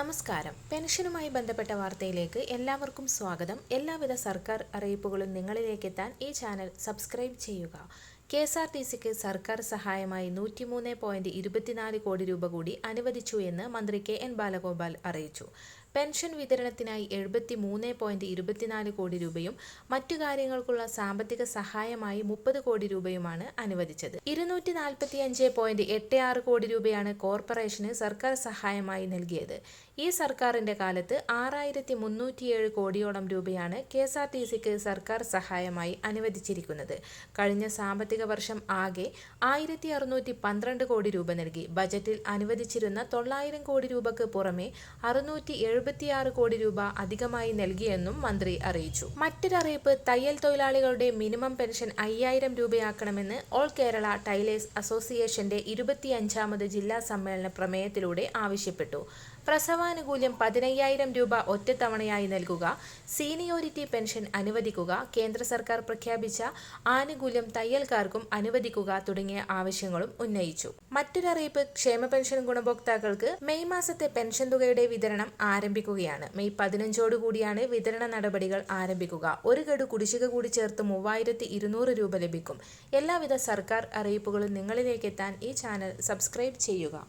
നമസ്കാരം. പെൻഷനുമായി ബന്ധപ്പെട്ട വാർത്തയിലേക്ക് എല്ലാവർക്കും സ്വാഗതം. എല്ലാവിധ സർക്കാർ അറിയിപ്പുകളും നിങ്ങളിലേക്ക് എത്താൻ ഈ ചാനൽ സബ്സ്ക്രൈബ് ചെയ്യുക. കെ എസ് ആർ ടി സിക്ക് സർക്കാർ സഹായമായി നൂറ്റിമൂന്ന് പോയിന്റ് ഇരുപത്തിനാല് കോടി രൂപ കൂടി അനുവദിച്ചു എന്ന് മന്ത്രി കെ എൻ ബാലഗോപാൽ അറിയിച്ചു. പെൻഷൻ വിതരണത്തിനായി എഴുപത്തി മൂന്ന് പോയിന്റ് ഇരുപത്തിനാല് കോടി രൂപയും മറ്റു കാര്യങ്ങൾക്കുള്ള സാമ്പത്തിക സഹായമായി മുപ്പത് കോടി രൂപയുമാണ് അനുവദിച്ചത്. ഇരുന്നൂറ്റി നാൽപ്പത്തി അഞ്ച് പോയിന്റ് എട്ട് ആറ് കോടി രൂപയാണ് കോർപ്പറേഷന് സർക്കാർ സഹായമായി നൽകിയത്. ഈ സർക്കാരിന്റെ കാലത്ത് ആറായിരത്തി മുന്നൂറ്റിയേഴ് കോടിയോളം രൂപയാണ് കെ എസ് ആർ ടി സിക്ക് സർക്കാർ സഹായമായി അനുവദിച്ചിരിക്കുന്നത്. കഴിഞ്ഞ സാമ്പത്തിക വർഷം ആകെ ആയിരത്തി അറുന്നൂറ്റി പന്ത്രണ്ട് കോടി രൂപ നൽകി. ബജറ്റിൽ അനുവദിച്ചിരുന്ന തൊള്ളായിരം കോടി രൂപക്ക് പുറമെ അറുന്നൂറ്റി എഴുപത്തിയാറ് കോടി രൂപ അധികമായി നൽകിയെന്നും മന്ത്രി അറിയിച്ചു. മറ്റൊരറിയിപ്പ് തയ്യൽ തൊഴിലാളികളുടെ മിനിമം പെൻഷൻ അയ്യായിരം രൂപയാക്കണമെന്ന് ഓൾ കേരള ടൈലേഴ്സ് അസോസിയേഷന്റെ ഇരുപത്തിയഞ്ചാമത് ജില്ലാ സമ്മേളന പ്രമേയത്തിലൂടെ ആവശ്യപ്പെട്ടു. പ്രസവാനുകൂല്യം പതിനയ്യായിരം രൂപ ഒറ്റത്തവണയായി നൽകുക. സീനിയോറിറ്റി പെൻഷൻ അനുവദിക്കുക. കേന്ദ്ര സർക്കാർ പ്രഖ്യാപിച്ച ആനുകൂല്യം തയ്യൽക്കാർക്കും അനുവദിക്കുക തുടങ്ങിയ ആവശ്യങ്ങളും ഉന്നയിച്ചു. മറ്റൊരറിയിപ്പ് ക്ഷേമ പെൻഷൻ ഗുണഭോക്താക്കൾക്ക് മെയ് മാസത്തെ പെൻഷൻ തുകയുടെ വിതരണം ആരംഭിക്കുകയാണ്. മെയ് പതിനഞ്ചോടുകൂടിയാണ് വിതരണ നടപടികൾ ആരംഭിക്കുക. ഒരു ഗഡു കുടിശ്ശിക കൂടി ചേർത്ത് മൂവായിരത്തി ഇരുന്നൂറ് രൂപ ലഭിക്കും. എല്ലാവിധ സർക്കാർ അറിയിപ്പുകളും നിങ്ങളിലേക്ക് എത്താൻ ഈ ചാനൽ സബ്സ്ക്രൈബ് ചെയ്യുക.